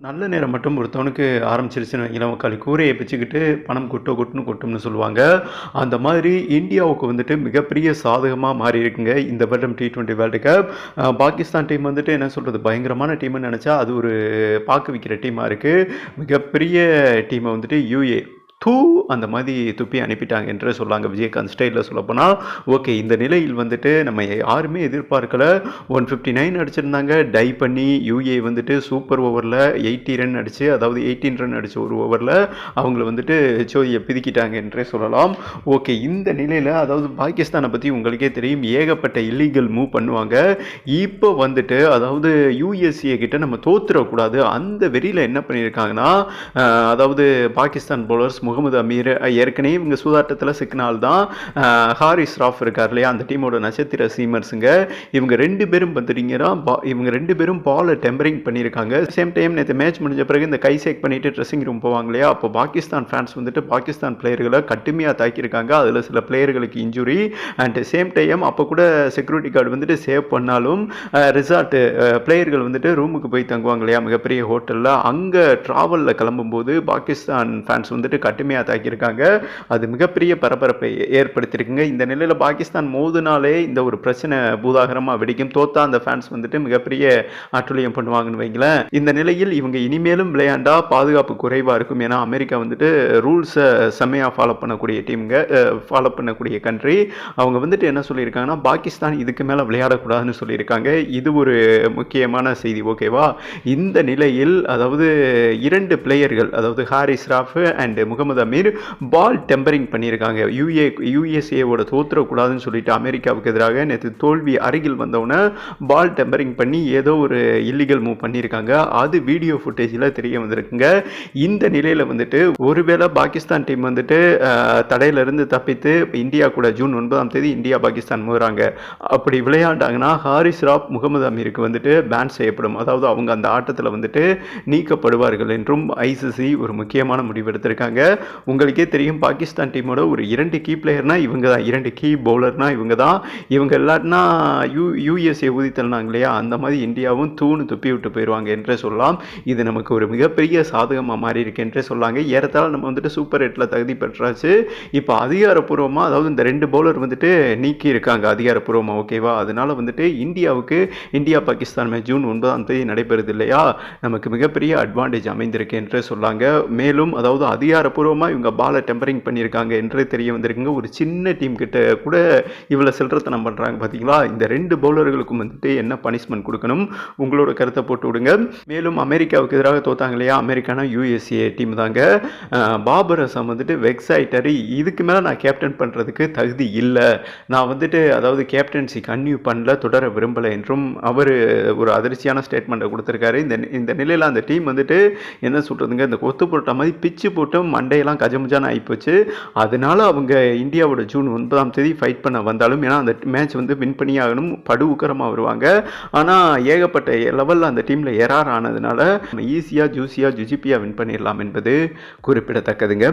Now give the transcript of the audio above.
நல்ல நேரம் மட்டும் ஒருத்தவனுக்கு ஆரம்பிச்சிருச்சுன்னு வைங்களேன். உக்காளி கூரையை பிச்சுக்கிட்டு பணம் கொட்டோ கொட்டுன்னு கொட்டும்னு சொல்லுவாங்க. அந்த மாதிரி இந்தியாவுக்கு வந்துட்டு மிகப்பெரிய சாதகமாக மாறி இருக்குங்க இந்த வருடம் T twenty world cup Pakistan team வந்துட்டு என்ன சொல்கிறது பயங்கரமான டீம்னு நினச்சா அது ஒரு பார்க்க வைக்கிற டீமாக இருக்குது மிகப்பெரிய டீமை வந்துட்டு யூஏ தூ அந்த மாதிரி துப்பி அனுப்பிட்டாங்க என்று சொல்லாங்க விஜயகாந்த் ஸ்டைலில் சொல்லப்போனால். ஓகே இந்த நிலையில் வந்துட்டு நம்ம யாருமே எதிர்பார்க்கல. ஒன் ஃபிஃப்டி நைன் அடிச்சிருந்தாங்க. டை பண்ணி யூஏ வந்துட்டு சூப்பர் ஓவரில் எயிட்டி ரன் அடித்து அதாவது எயிட்டீன் ரன் அடித்த ஒரு ஓவரில் அவங்கள வந்துட்டு சோதியை பிதுக்கிட்டாங்க என்றே சொல்லலாம். ஓகே இந்த நிலையில் அதாவது பாகிஸ்தானை பற்றி உங்களுக்கே தெரியும் ஏகப்பட்ட இல்லீகல் மூவ் பண்ணுவாங்க. இப்போ வந்துட்டு அதாவது யூஎஸ்ஏ கிட்ட நம்ம தோத்துடக்கூடாது. அந்த வெறியில் என்ன பண்ணியிருக்காங்கன்னா அதாவது பாகிஸ்தான் பவுலர்ஸ் முகமது அமீர் ஏற்கனவே இவங்க சூதாட்டத்தில் சிக்கினால்தான் தான் ஹாரிஸ் ராஃப் இருக்கார் இல்லையா? அந்த டீமோட நட்சத்திர சீமர்ஸுங்க. இவங்க ரெண்டு பேரும் பார்த்துட்டீங்கன்னா பா- இவங்க ரெண்டு பேரும் பாலை டெம்பரிங் பண்ணியிருக்காங்க. சேம் டைம் நேற்று மேட்ச் முடிஞ்ச பிறகு இந்த கை சேக் பண்ணிட்டு ட்ரெஸ்ஸிங் ரூம் போவாங்க இல்லையா? அப்போ பாகிஸ்தான் ஃபேன்ஸ் வந்துட்டு பாகிஸ்தான் பிளேயர்களை கட்டுமையாக தாக்கியிருக்காங்க. அதில் சில பிளேயர்களுக்கு இன்ஜுரி அண்ட் சேம் டைம் அப்போ கூட செக்யூரிட்டி கார்டு வந்துட்டு சேவ் பண்ணாலும் ரிசார்ட்டு பிளேயர்கள் வந்துட்டு ரூமுக்கு போய் தங்குவாங்க இல்லையா? மிகப்பெரிய ஹோட்டலில் அங்கே ட்ராவலில் கிளம்பும்போது பாகிஸ்தான் ஃபேன்ஸ் வந்துட்டு கடுமையாக தாக்கியிருக்காங்க. அது மிகப்பெரிய பரபரப்பை ஏற்படுத்தியிருக்குங்க. இந்த நிலையில் பாகிஸ்தான் மோதுனாலே இந்த ஒரு பிரச்சனை பூதாகரமாக வெடிக்கும். தோத்தா அந்த ஃபேன்ஸ் வந்துட்டு மிகப்பெரிய ஆற்றுளியம் பண்ணுவாங்கன்னு வைங்களேன். இந்த நிலையில் இவங்க இனிமேலும் விளையாண்டா பாதுகாப்பு குறைவாக இருக்கும் ஏன்னா அமெரிக்கா வந்துட்டு ரூல்ஸை செம்மையாக ஃபாலோ பண்ணக்கூடிய டீமுங்க ஃபாலோ பண்ணக்கூடிய கண்ட்ரி அவங்க வந்துட்டு என்ன சொல்லியிருக்காங்கன்னா பாகிஸ்தான் இதுக்கு மேலே விளையாடக்கூடாதுன்னு சொல்லியிருக்காங்க. இது ஒரு முக்கியமான செய்தி ஓகேவா? இந்த நிலையில் அதாவது இரண்டு பிளேயர்கள் அதாவது Haris Rauf and Mohammad Amir ball tampering பண்ணியிருக்காங்க. யூஏ யூஎஸ்ஏவோட தோத்துறக்கூடாதுன்னு சொல்லிட்டு அமெரிக்காவுக்கு எதிராக நேற்று தோல்வி அருகில் வந்தவுடனே பால் டெம்பரிங் பண்ணி ஏதோ ஒரு இல்லீகல் மூவ் பண்ணியிருக்காங்க. அது வீடியோ ஃபுட்டேஜில் தெரிய வந்திருக்குங்க. இந்த நிலையில் வந்துட்டு ஒருவேளை பாகிஸ்தான் டீம் வந்துட்டு தடையிலிருந்து தப்பித்து இந்தியா கூட ஜூன் ஒன்பதாம் தேதி இந்தியா பாகிஸ்தான் மோதுறாங்க. அப்படி விளையாண்டாங்கன்னா ஹாரிஸ் ராப் முகமது அமீருக்கு வந்துட்டு பேன் செய்யப்படும். அதாவது அவங்க அந்த ஆட்டத்தில் வந்துட்டு நீக்கப்படுவார்கள் என்றும் ஐசிசி ஒரு முக்கியமான முடிவு எடுத்திருக்காங்க. உங்களுக்கே தெரியும் பாகிஸ்தான் டீமோட ஒரு இரண்டு கீ பிளேயர்னா இவங்க தான் இரண்டு கீ பவுலர்னா இவங்க தான் இவங்க எல்லாருனா யூ யூஎஸ்ஏ ஊதித்தல்னாங்க இல்லையா? அந்த மாதிரி இந்தியாவும் தூணு துப்பி விட்டு போயிடுவாங்க என்றே சொல்லலாம். இது நமக்கு ஒரு மிகப்பெரிய சாதகமாக மாறி இருக்கு என்றே சொல்லாங்க. ஏறத்தாழ நம்ம வந்துட்டு சூப்பர் எட்டில் தகுதி பெற்றாச்சு. இப்போ அதிகாரப்பூர்வமாக அதாவது இந்த ரெண்டு பவுலர் வந்துட்டு நீக்கி இருக்காங்க அதிகாரப்பூர்வமாக ஓகேவா அதனால வந்துட்டு இந்தியாவுக்கு இந்தியா பாகிஸ்தான் மேட்ச் ஜூன் ஒன்பதாம் தேதி நடைபெறுது இல்லையா? நமக்கு மிகப்பெரிய அட்வான்டேஜ் அமைந்திருக்கு என்று சொல்லாங்க. மேலும் அதாவது அதிகாரப்பூர்வ அதிகாரப்பூர்வமாக இவங்க பாலை டெம்பரிங் பண்ணியிருக்காங்க என்றே தெரிய வந்திருக்குங்க. ஒரு சின்ன டீம் கிட்ட கூட இவ்வளோ செல்றத்தனம் பண்ணுறாங்க பார்த்தீங்களா இந்த ரெண்டு பவுலர்களுக்கும் வந்துட்டு என்ன பனிஷ்மெண்ட் கொடுக்கணும்? உங்களோட கருத்தை போட்டு விடுங்க. மேலும் அமெரிக்காவுக்கு எதிராக தோத்தாங்க இல்லையா? அமெரிக்கானா யூஎஸ்ஏ டீம் தாங்க. பாபர் அசாம் வந்துட்டு வெக்ஸ் இதுக்கு மேலே நான் கேப்டன் பண்ணுறதுக்கு தகுதி இல்லை. நான் வந்துட்டு அதாவது கேப்டன்சி கன்யூ பண்ணல தொடர விரும்பலை என்றும் அவர் ஒரு அதிர்ச்சியான ஸ்டேட்மெண்ட்டை கொடுத்துருக்காரு. இந்த இந்த நிலையில் அந்த டீம் வந்துட்டு என்ன சொல்கிறதுங்க இந்த கொத்து போட்ட மாதிரி பிச்சு போட்டு சண்டையெல்லாம் கஜமுஜான ஆகிப்போச்சு அதனால அவங்க இந்தியாவோட ஜூன் ஒன்பதாம் தேதி ஃபைட் பண்ண வந்தாலும் ஏன்னா அந்த மேட்ச் வந்து வின் பண்ணி ஆகணும் படு உக்கரமாக வருவாங்க. ஆனால் ஏகப்பட்ட லெவலில் அந்த டீமில் எரார் ஆனதுனால ஈஸியாக ஜூஸியாக ஜுஜிபியாக வின் பண்ணிடலாம் என்பது குறிப்பிடத்தக்கதுங்க.